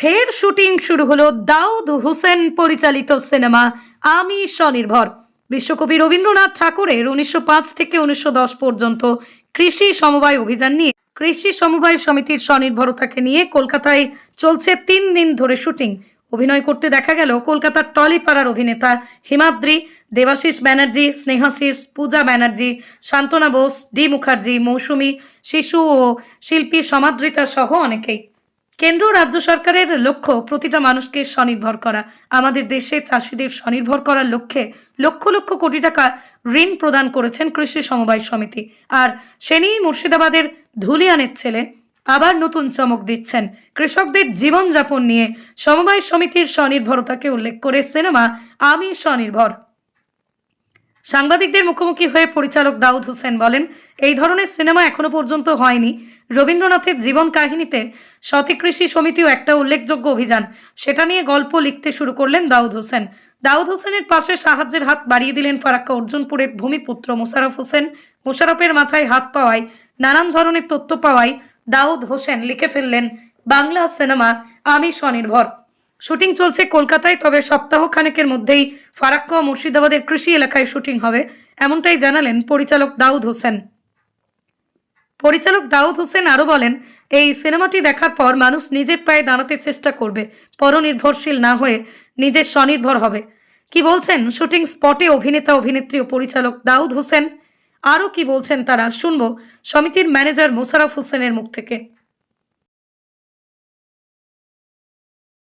ফের শুটিং শুরু হলো দাউদ হুসেন পরিচালিত সিনেমা আমি স্বনির্ভর। বিশ্বকবি রবীন্দ্রনাথ ঠাকুরের উনিশশো পাঁচ থেকে উনিশশো দশ পর্যন্ত কৃষি সমবায় অভিযান নিয়ে কৃষি সমবায় সমিতির স্বনির্ভরতাকে নিয়ে কলকাতায় চলছে তিন দিন ধরে শুটিং। অভিনয় করতে দেখা গেল কলকাতার টলিপাড়ার অভিনেতা হিমাদ্রি, দেবাশিস ব্যানার্জি, স্নেহাশিস, পূজা ব্যানার্জি, শান্তনা বোস, ডি মুখার্জি, মৌসুমী, শিশু ও শিল্পী সমাদৃতা সহ অনেকেই। কেন্দ্র রাজ্য সরকারের লক্ষ্য প্রতিটা মানুষকে স্বনির্ভর করা। আমাদের দেশে চাষিদের স্বনির্ভর করার লক্ষ্যে লক্ষ লক্ষ কোটি টাকা ঋণ প্রদান করেছেন কৃষি সমবায় সমিতি। আর সে নিয়েই মুর্শিদাবাদের ধুলিয়ানের ছেলে আবার নতুন চমক দিচ্ছেন। কৃষকদের জীবনযাপন নিয়ে সমবায় সমিতির স্বনির্ভরতাকে উল্লেখ করে সিনেমা আমি স্বনির্ভর। সাংবাদিকদের মুখোমুখি হয়ে পরিচালক দাউদ হোসেন বলেন, এই ধরনের সিনেমা এখনও পর্যন্ত হয়নি। রবীন্দ্রনাথের জীবন কাহিনীতে সতী কৃষি সমিতিও একটা উল্লেখযোগ্য অভিযান। সেটা নিয়ে গল্প লিখতে শুরু করলেন দাউদ হোসেন। দাউদ হোসেনের পাশে সাহায্যের হাত বাড়িয়ে দিলেন ফারাক্কা অর্জুনপুরের ভূমিপুত্র মোশারফ হোসেন। মোশারফের মাথায় হাত পাওয়ায়, নানান ধরনের তথ্য পাওয়ায় দাউদ হোসেন লিখে ফেললেন, বাংলা সিনেমা আমি স্বনির্ভর। শুটিং চলছে কলকাতায়, তবে সপ্তাহ খানেকের মধ্যেই ফারাক্কা মুর্শিদাবাদের কৃষি এলাকায় শুটিং হবে, এমনটাই জানালেন পরিচালক দাউদ হোসেন। পরিচালক দাউদ হোসেন আরও বলেন, এই সিনেমাটি দেখার পর মানুষ নিজের পায়ে দাঁড়াতে চেষ্টা করবে, পরনির্ভরশীল না হয়ে নিজের স্বনির্ভর হবে। কি বলছেন শুটিং স্পটে অভিনেতা, অভিনেত্রী ও পরিচালক দাউদ হোসেন? আরও কি বলছেন তারা? শুনব সমিতির ম্যানেজার মোশারফ হোসেনের মুখ থেকে।